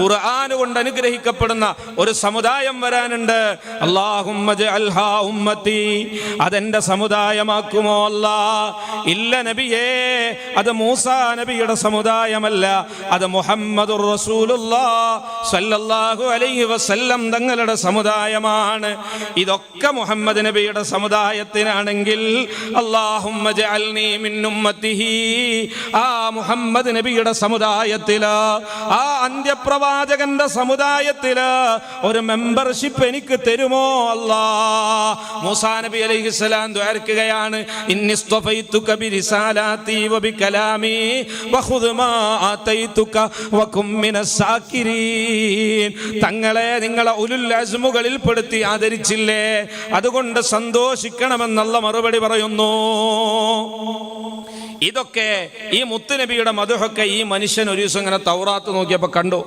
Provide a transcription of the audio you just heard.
ഖുർആൻ കൊണ്ട് അനുഗ്രഹിക്കപ്പെടുന്ന ഒരു സമുദായം വരാനുണ്ട്. ഉമ്മത്തി. അതെന്റെ സമുദായമാക്കുമോ അല്ലാ? ഇല്ല നബിയേ അത് മൂസ നബിയുടെ സമുദായമല്ല. അത് റസൂലുള്ളാ സല്ലല്ലാഹു അലൈഹി വസല്ലം തങ്ങളുടെ സമുദായമാണ്. ഇതൊക്കെ മുഹമ്മദ് നബിയുടെ സമുദായത്തിനാണെങ്കിൽ ഉമ്മത്തിഹി. ആ മുഹമ്മദ് നബിയുടെ സമുദായത്തിലാ. ആ അന്ത്യപ്രവാചകന്റെ സമുദായത്തിൽ ഒരു മെമ്പർഷിപ്പ് എനിക്ക് തരുമോ അല്ലാ? മൂസാ നബി ദ്വാരക്കുകയാണ് വകും മിനസ് സാക്കിരീൻ തങ്ങളെ നിങ്ങളെ ഉലുൽ അസ്മുകളിൽ പെടുത്തി ആദരിച്ചില്ലേ? അതുകൊണ്ട് സന്തോഷിക്കണമെന്നുള്ള മറുപടി പറയുന്നു. ഇതൊക്കെ ഈ മുത്തുനബിയുടെ മധുഹൊക്കെ ഈ മനുഷ്യൻ ഒരു ദിവസം ഇങ്ങനെ തൗറാത്ത് നോക്കിയപ്പോൾ കണ്ടു.